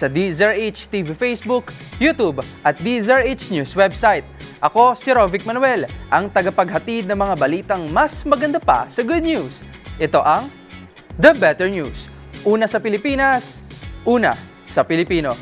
sa DZRH TV Facebook, YouTube at DZRH News website. Ako si Rovic Manuel, ang tagapaghatid ng mga balitang mas maganda pa sa good news. Ito ang The Better News. Una sa Pilipinas, una sa Pilipino.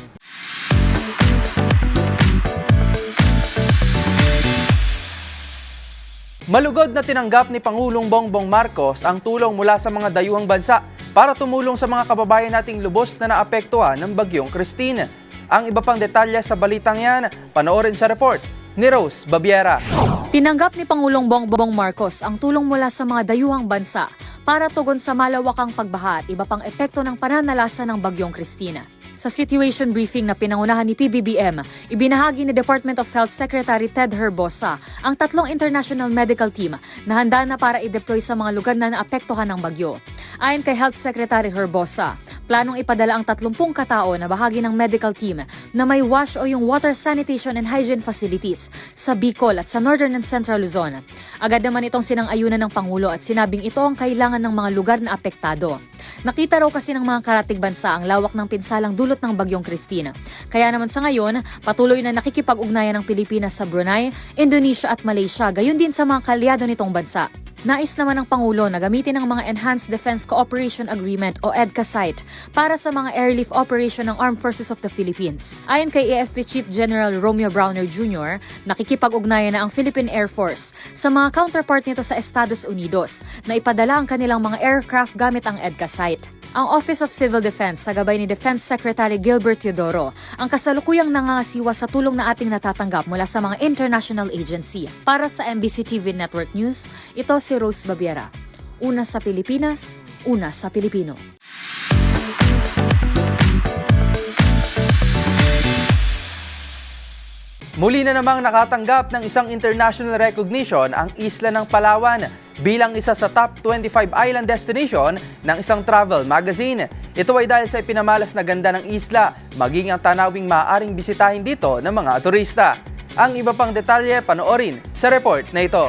Malugod na tinanggap ni Pangulong Bongbong Marcos ang tulong mula sa mga dayuhang bansa para tumulong sa mga kababayan nating lubos na naapektuhan ng bagyong Christine. Ang iba pang detalye sa balitang yan, panoorin sa report ni Rose Babiera. Tinanggap ni Pangulong Bongbong Marcos ang tulong mula sa mga dayuhang bansa para tugon sa malawakang pagbaha at iba pang epekto ng pananalasa ng bagyong Christina. Sa situation briefing na pinangunahan ni PBBM, ibinahagi ni Department of Health Secretary Ted Herbosa ang tatlong international medical team na handa na para i-deploy sa mga lugar na naapektuhan ng bagyo. Ayon kay Health Secretary Herbosa, planong ipadala ang 30 katao na bahagi ng medical team na may wash o yung water sanitation and hygiene facilities sa Bicol at sa Northern and Central Luzon. Agad naman itong sinang-ayunan ng Pangulo at sinabing ito ang kailangan ng mga lugar na apektado. Nakita raw kasi ng mga karatig bansa ang lawak ng pinsalang dulot ng bagyong Christina. Kaya naman sa ngayon, patuloy na nakikipag-ugnayan ng Pilipinas sa Brunei, Indonesia at Malaysia, gayon din sa mga kalyado nitong bansa. Nais naman ng Pangulo na gamitin ang mga Enhanced Defense Cooperation Agreement o EDCA site para sa mga airlift operation ng Armed Forces of the Philippines. Ayon kay AFP Chief General Romeo Browner Jr., nakikipag-ugnayan na ang Philippine Air Force sa mga counterpart nito sa Estados Unidos na ipadala ang kanilang mga aircraft gamit ang EDCA site. Ang Office of Civil Defense sa gabay ni Defense Secretary Gilbert Teodoro ang kasalukuyang nangangasiwa sa tulong na ating natatanggap mula sa mga international agency. Para sa MBC TV Network News, ito si Rose Babiera. Una sa Pilipinas, una sa Pilipino. Muli na namang nakatanggap ng isang international recognition ang isla ng Palawan bilang isa sa top 25 island destination ng isang travel magazine. Ito ay dahil sa ipinamalas na ganda ng isla, maging ang tanawing maaaring bisitahin dito ng mga turista. Ang iba pang detalye panoorin sa report na ito.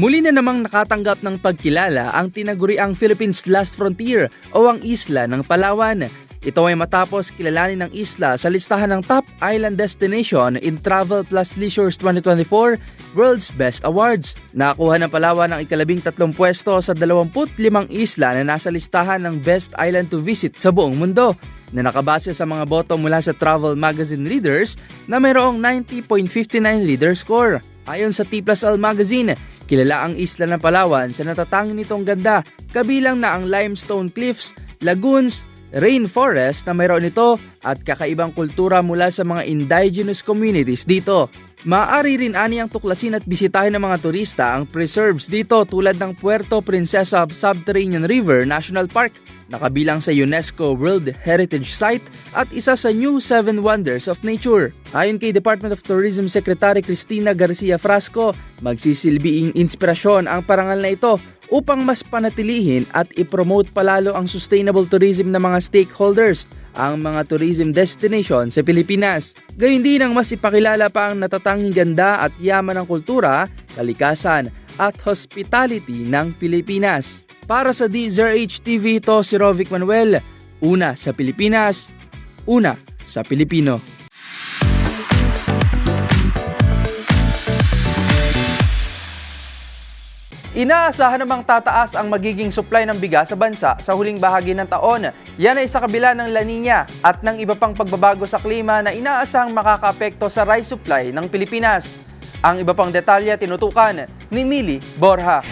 Muli na namang nakatanggap ng pagkilala ang tinaguriang Philippines Last Frontier o ang isla ng Palawan. Ito ay matapos kilalanin ng isla sa listahan ng Top Island Destination in Travel Plus Leisure's 2024 World's Best Awards. Nakakuha ng Palawan ng ikalabing tatlong pwesto sa 25 isla na nasa listahan ng Best Island to Visit sa buong mundo na nakabase sa mga boto mula sa travel magazine readers na mayroong 90.59 reader score. Ayon sa T plus L magazine, kilala ang isla ng Palawan sa natatangin nitong ganda kabilang na ang limestone cliffs, lagoons, rainforest na mayroon ito at kakaibang kultura mula sa mga indigenous communities dito. Maaari rin ani ang tuklasin at bisitahin ng mga turista ang preserves dito tulad ng Puerto Princesa Subterranean River National Park na kabilang sa UNESCO World Heritage Site at isa sa New Seven Wonders of Nature. Ayon kay Department of Tourism Secretary Cristina Garcia Frasco, magsisilbiing inspirasyon ang parangal na ito upang mas panatilihin at ipromote palalo ang sustainable tourism ng mga stakeholders ang mga tourism destination sa Pilipinas. Gayun din ang mas ipakilala pa ang natatanging ganda at yaman ng kultura, kalikasan at hospitality ng Pilipinas. Para sa DZRH TV ito si Rovic Manuel, una sa Pilipinas, una sa Pilipino. Inaasahan namang tataas ang magiging supply ng bigas sa bansa sa huling bahagi ng taon. Yan ay sa kabila ng La Nina at ng iba pang pagbabago sa klima na inaasahang makakaapekto sa rice supply ng Pilipinas. Ang iba pang detalye tinutukan ni Mili Borja.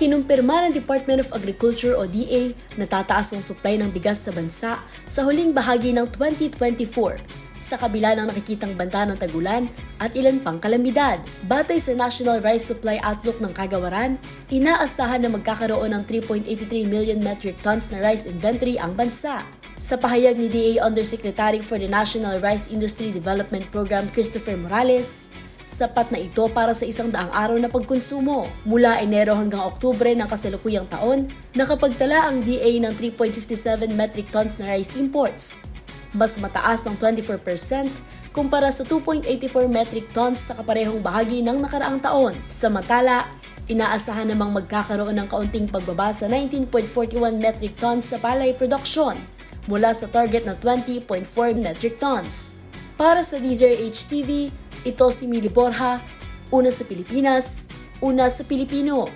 Kinumpirma ng Department of Agriculture o DA na tataas ang supply ng bigas sa bansa sa huling bahagi ng 2024 sa kabila ng nakikitang banta ng tagulan at ilan pang kalamidad. Batay sa National Rice Supply Outlook ng Kagawaran, inaasahan na magkakaroon ng 3.83 million metric tons na rice inventory ang bansa. Sa pahayag ni DA Undersecretary for the National Rice Industry Development Program Christopher Morales, Sapat na ito para sa isang daang araw na pagkonsumo. Mula Enero hanggang Oktubre ng kasalukuyang taon, nakapagtala ang DA ng 3.57 metric tons na rice imports. Mas mataas ng 24% kumpara sa 2.84 metric tons sa kaparehong bahagi ng nakaraang taon. Samantala, inaasahan namang magkakaroon ng kaunting pagbaba sa 19.41 metric tons sa palay production mula sa target na 20.4 metric tons. Para sa DZRH TV, ito si Mili Borja, una sa Pilipinas, una sa Pilipino.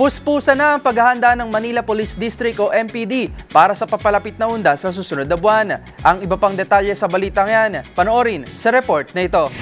Puspusa na ang paghahanda ng Manila Police District o MPD para sa papalapit na unda sa susunod na buwan. Ang iba pang detalye sa balitang yan, panoorin sa report na ito.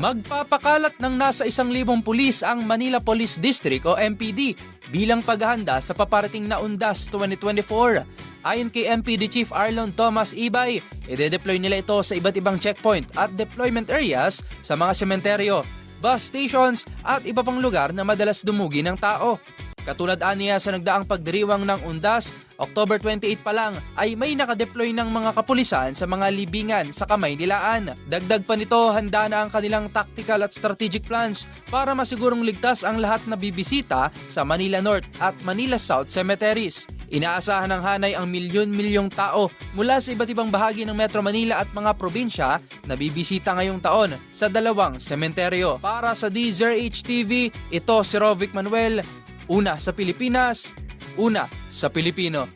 Magpapakalat ng nasa isang libong pulis ang Manila Police District o MPD bilang paghahanda sa paparating na Undas 2024. Ayon kay MPD Chief Arlon Thomas Ibay, ide-deploy nila ito sa iba't ibang checkpoint at deployment areas sa mga sementeryo, bus stations at iba pang lugar na madalas dumugi ng tao. Katulad aniya sa nagdaang pagdiriwang ng Undas, October 28 pa lang ay may nakadeploy ng mga kapulisan sa mga libingan sa kamay nilaan. Dagdag pa nito, handa na ang kanilang tactical at strategic plans para masigurong ligtas ang lahat na bibisita sa Manila North at Manila South cemeteries. Inaasahan ng hanay ang milyon-milyong tao mula sa iba't ibang bahagi ng Metro Manila at mga probinsya na bibisita ngayong taon sa dalawang sementeryo. Para sa DZRH TV, ito si Rovic Manuel, una sa Pilipinas, una sa Pilipino.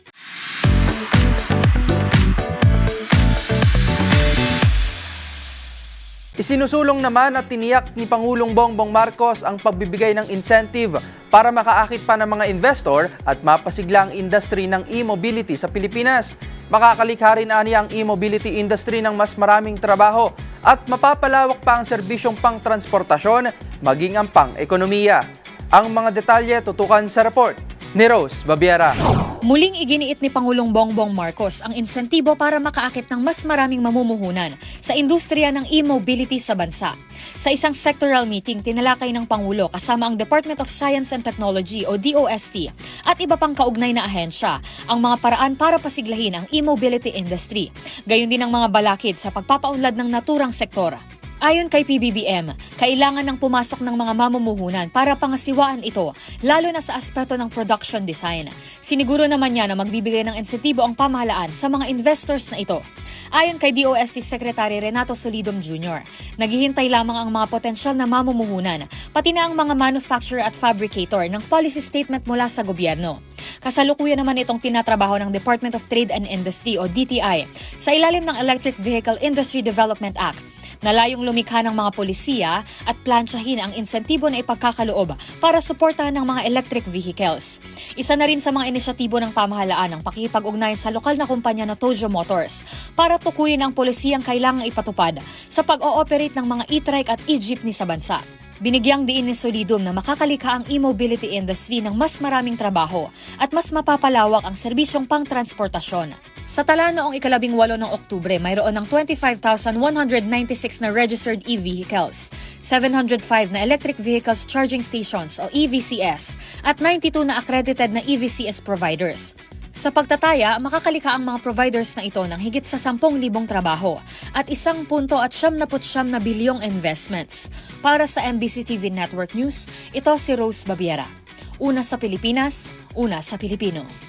Isinusulong naman at tiniyak ni Pangulong Bongbong Marcos ang pagbibigay ng incentive para makaakit pa ng mga investor at mapasigla ang industry ng e-mobility sa Pilipinas. Makakalikha rin ani ang e-mobility industry ng mas maraming trabaho at mapapalawak pa ang serbisyong pang-transportasyon maging ang pang-ekonomiya. Ang mga detalye tutukan sa report ni Rose Babiera. Muling iginiit ni Pangulong Bongbong Marcos ang insentibo para makaakit ng mas maraming mamumuhunan sa industriya ng e-mobility sa bansa. Sa isang sectoral meeting, tinalakay ng Pangulo kasama ang Department of Science and Technology o DOST at iba pang kaugnay na ahensya ang mga paraan para pasiglahin ang e-mobility industry. Gayon din ang mga balakid sa pagpapaunlad ng naturang sektor. Ayon kay PBBM, kailangan ng pumasok ng mga mamumuhunan para pangasiwaan ito, lalo na sa aspeto ng production design. Siniguro naman niya na magbibigay ng insentibo ang pamahalaan sa mga investors na ito. Ayon kay DOST Secretary Renato Solidum Jr., naghihintay lamang ang mga potensyal na mamumuhunan, pati na ang mga manufacturer at fabricator ng policy statement mula sa gobyerno. Kasalukuyan naman itong tinatrabaho ng Department of Trade and Industry o DTI sa ilalim ng Electric Vehicle Industry Development Act na layong lumikha ng mga polisiya at plansyahin ang insentibo na ipagkakaloob para suportahan ng mga electric vehicles. Isa na rin sa mga inisyatibo ng pamahalaan ang pakikipag-ugnayan sa lokal na kumpanya na Tojo Motors para tukuyin ang polisiyang kailangang ipatupad sa pag-ooperate ng mga e-trike at e-jeepney sa bansa. Binigyang diin ni Solidum na makakalika ang e-mobility industry ng mas maraming trabaho at mas mapapalawak ang serbisyong pang-transportasyon. Sa tala noong ikalabing walo ng Oktubre, mayroon ng 25,196 na registered e-vehicles, 705 na electric vehicles charging stations o EVCS at 92 na accredited na EVCS providers. Sa pagtataya, makakalika ang mga providers na ito ng higit sa 10,000 trabaho at isang punto at siyam na putsyam na bilyong investments. Para sa MBC TV Network News, ito si Rose Babiera. Una sa Pilipinas, una sa Pilipino.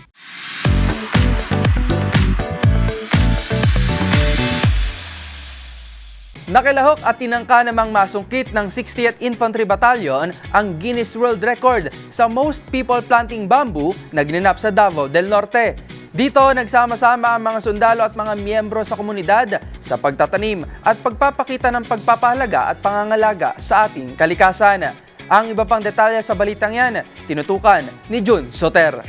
Nakilahok at tinangka namang masungkit ng 60th Infantry Battalion ang Guinness World Record sa most people planting bamboo na ginanap sa Davao del Norte. Dito, nagsama-sama ang mga sundalo at mga miyembro sa komunidad sa pagtatanim at pagpapakita ng pagpapahalaga at pangangalaga sa ating kalikasan. Ang iba pang detalye sa balitang yan, tinutukan ni Jun Soter.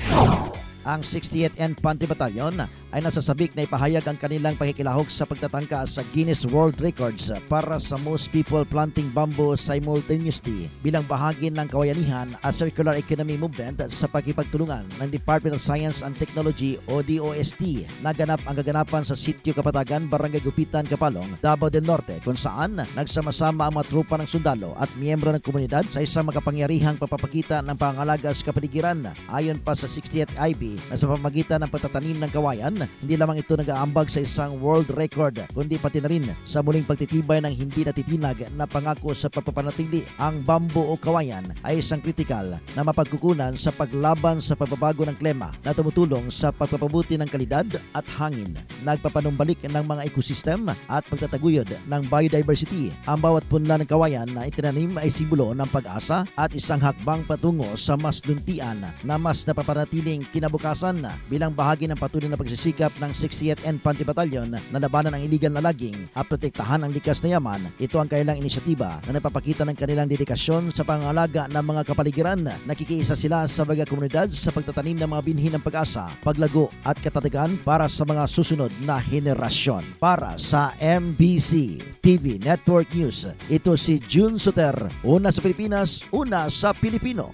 ang 68th Infantry Battalion ay nasasabik na ipahayag ang kanilang pakikilahok sa pagtatangka sa Guinness World Records para sa most people planting bamboo simultaneously bilang bahagi ng kawayanihan at circular economy movement sa pagkipagtulungan ng Department of Science and Technology o DOST. Naganap ang kaganapan sa Sitio Kapatagan, Barangay Gupitan, Kapalong, Davao del Norte kung saan nagsama-sama ang mga trupa ng sundalo at miyembro ng komunidad sa isang makapangyarihang papapakita ng pangalaga sa kapaligiran. Ayon pa sa 60th IB na sa pamagitan ng pagtatanim ng kawayan, hindi lamang ito nag-aambag sa isang world record kundi pati na rin sa muling pagtitibay ng hindi natitinag na pangako sa pagpapanatili. Ang bambo o kawayan ay isang kritikal na mapagkukunan sa paglaban sa pagbabago ng klima na tumutulong sa pagpapabuti ng kalidad at hangin, nagpapanumbalik ng mga ecosystem at pagtataguyod ng biodiversity. Ang bawat punla ng kawayan na itinanim ay simbolo ng pag-asa at isang hakbang patungo sa mas luntian na mas napapanatiling kinabukasan bilang bahagi ng patuloy na pagsisikap ng 60th Infantry Battalion na labanan ang iligal na laging at protektahan ang likas na yaman. Ito ang kailang inisyatiba na napapakita ng kanilang dedikasyon sa pangalaga ng mga kapaligiran. Nakikiisa sila sa mga komunidad sa pagtatanim ng mga binhi ng pag-asa, paglago at katatagan para sa mga susunod na henerasyon. Para sa MBC TV Network News, ito si June Soter, una sa Pilipinas, una sa Pilipino.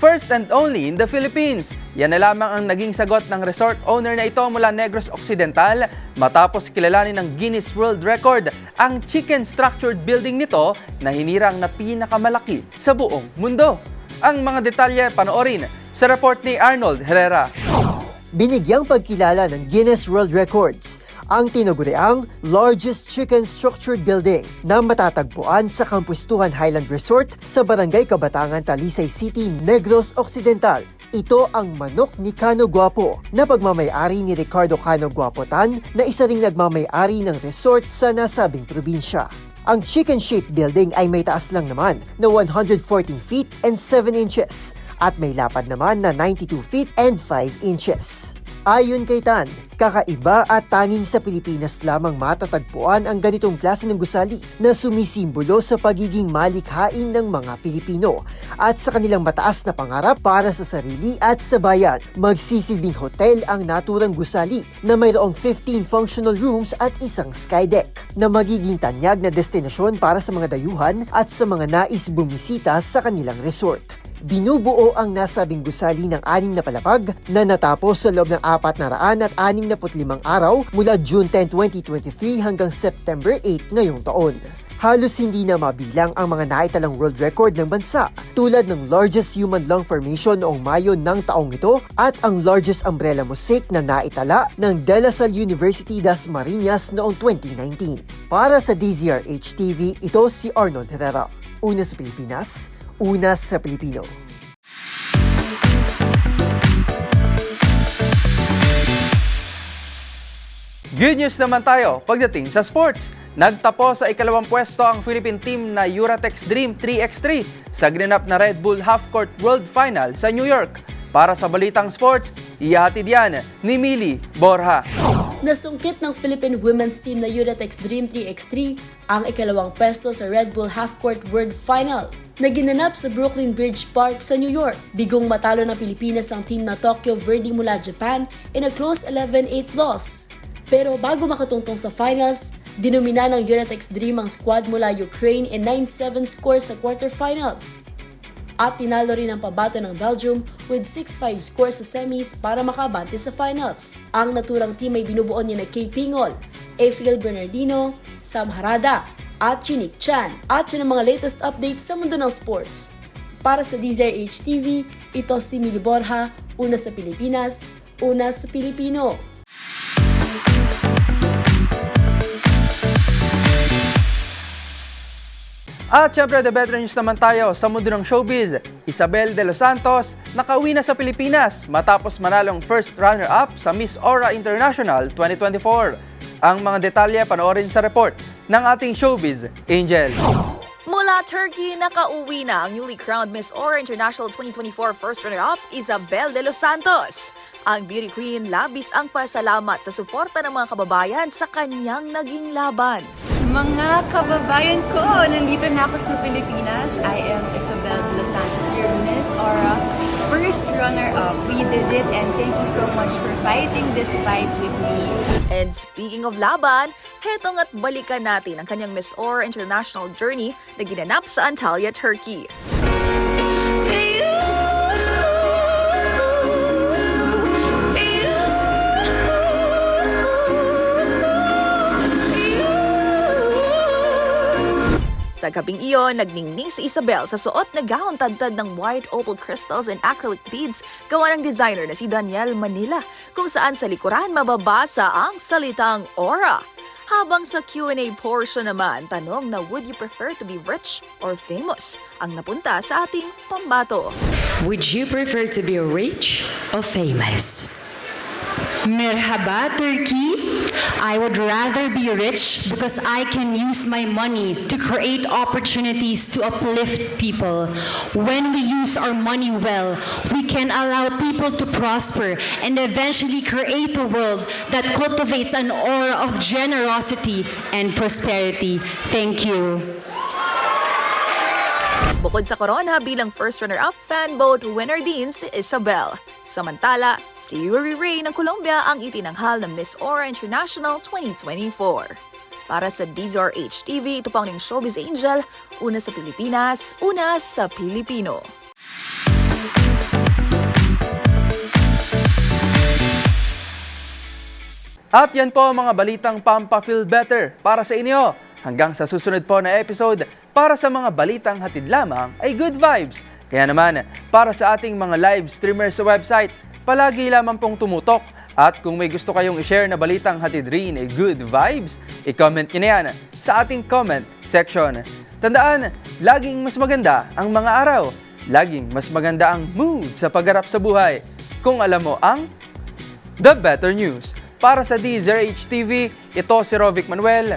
First and only in the Philippines. Yan na lamang ang naging sagot ng resort owner na ito mula Negros Occidental matapos kilalanin ng Guinness World Record ang chicken structured building nito na hinirang na pinakamalaki sa buong mundo. Ang mga detalye panoorin sa report ni Arnold Herrera. Binigyang pagkilala ng Guinness World Records ang tinaguriang largest chicken structured building na matatagpuan sa Kampustuhan Highland Resort sa Barangay Kabatangan, Talisay City, Negros Occidental. Ito ang manok ni Cano Guapo na pagmamayari ni Ricardo Cano Guapotan na isa ring nagmamayari ng resort sa nasabing probinsya. Ang chicken-shaped building ay may taas lang naman na 114 feet and 7 inches at may lapad naman na 92 feet and 5 inches. Ayon kay Tan, kakaiba at tanging sa Pilipinas lamang matatagpuan ang ganitong klase ng gusali na sumisimbolo sa pagiging malikhain ng mga Pilipino at sa kanilang mataas na pangarap para sa sarili at sa bayan. Magsisilbing hotel ang naturang gusali na mayroong 15 functional rooms at isang skydeck na magiging tanyag na destinasyon para sa mga dayuhan at sa mga nais bumisita sa kanilang resort. Binubuo ang nasabing gusali ng anim na palapag na natapos sa loob ng apat na raan at anim na putlimang araw mula June 10, 2023 hanggang September 8 ngayong taon. Halos hindi na mabilang ang mga naitalang world record ng bansa tulad ng largest human lung formation noong Mayo ng taong ito at ang largest umbrella mosaic na naitala ng De La Salle University das Marinas noong 2019. Para sa DZRH TV, ito si Arnold Herrera. Una sa Pilipinas, una sa Pilipino. Good news naman tayo pagdating sa sports. Nagtapos sa ikalawang pwesto ang Philippine team na Euratex Dream 3x3 sa ginanap na Red Bull Half Court World Final sa New York. Para sa Balitang Sports, ihahatid yan ni Mili Borja. Nasungkit ng Philippine women's team na Euratex Dream 3x3 ang ikalawang pwesto sa Red Bull Half-Court World Final na ginanap sa Brooklyn Bridge Park sa New York. Bigong matalo ng Pilipinas ang team na Tokyo Verdy mula Japan in a close 11-8 loss. Pero bago makatungtong sa finals, dinumina ng Euratex Dream ang squad mula Ukraine in 9-7 scores sa quarterfinals at tinalo rin ang pabato ng Belgium with 6-5 scores sa semis para makabante sa finals. Ang naturang team ay binubuo niya na Kay Pingol, April Bernardino, Sam Harada, at Chunik Chan. At yun ang mga latest updates sa mundo ng sports. Para sa DZRH TV, ito si Mili Borja, una sa Pilipinas, una sa Pilipino. At syempre, the better news naman tayo sa mundo ng showbiz. Isabel De Los Santos nakauwi na sa Pilipinas matapos manalong first runner-up sa Miss Aura International 2024. Ang mga detalye panoorin sa report ng ating showbiz, Angel. Mula Turkey, nakauwi na ang newly crowned Miss Aura International 2024 first runner-up, Isabel De Los Santos. Ang beauty queen labis ang pasalamat sa suporta ng mga kababayan sa kanyang naging laban. Mga kababayan ko, nandito na ako sa Pilipinas. I am Isabel de los Santos, your Miss Aura. First runner-up. We did it and thank you so much for fighting this fight with me. And speaking of laban, hetong at balikan natin ang kanyang Miss Aura International journey na ginanap sa Antalya, Turkey. Sa gabing iyon, nagningning si Isabel sa suot na gown tagtad ng white opal crystals and acrylic beads gawa ng designer na si Daniel Manila, kung saan sa likuran mababasa ang salitang aura. Habang sa Q&A portion naman, tanong na would you prefer to be rich or famous ang napunta sa ating pambato. Would you prefer to be rich or famous? Merhaba, Turkey. I would rather be rich because I can use my money to create opportunities to uplift people. When we use our money well, we can allow people to prosper and eventually create a world that cultivates an aura of generosity and prosperity. Thank you. Bukod sa corona bilang first runner-up, fan vote winner din si Isabel. Samantala, si Yuri Ray ng Colombia ang itinanghal ng Miss Aura International 2024. Para sa DZRH TV, ito pang ning Showbiz Angel, una sa Pilipinas, una sa Pilipino. At yan po ang mga balitang Pampa Feel Better para sa inyo. Hanggang sa susunod po na episode, para sa mga balitang hatid lamang ay good vibes. Kaya naman, para sa ating mga live streamers sa website, palagi lamang pong tumutok. At kung may gusto kayong i-share na balitang hatid rin ay good vibes, i-comment nyo yan sa ating comment section. Tandaan, laging mas maganda ang mga araw. Laging mas maganda ang mood sa pagharap sa buhay. Kung alam mo ang The Better News. Para sa DZRH TV, ito si Rovic Manuel,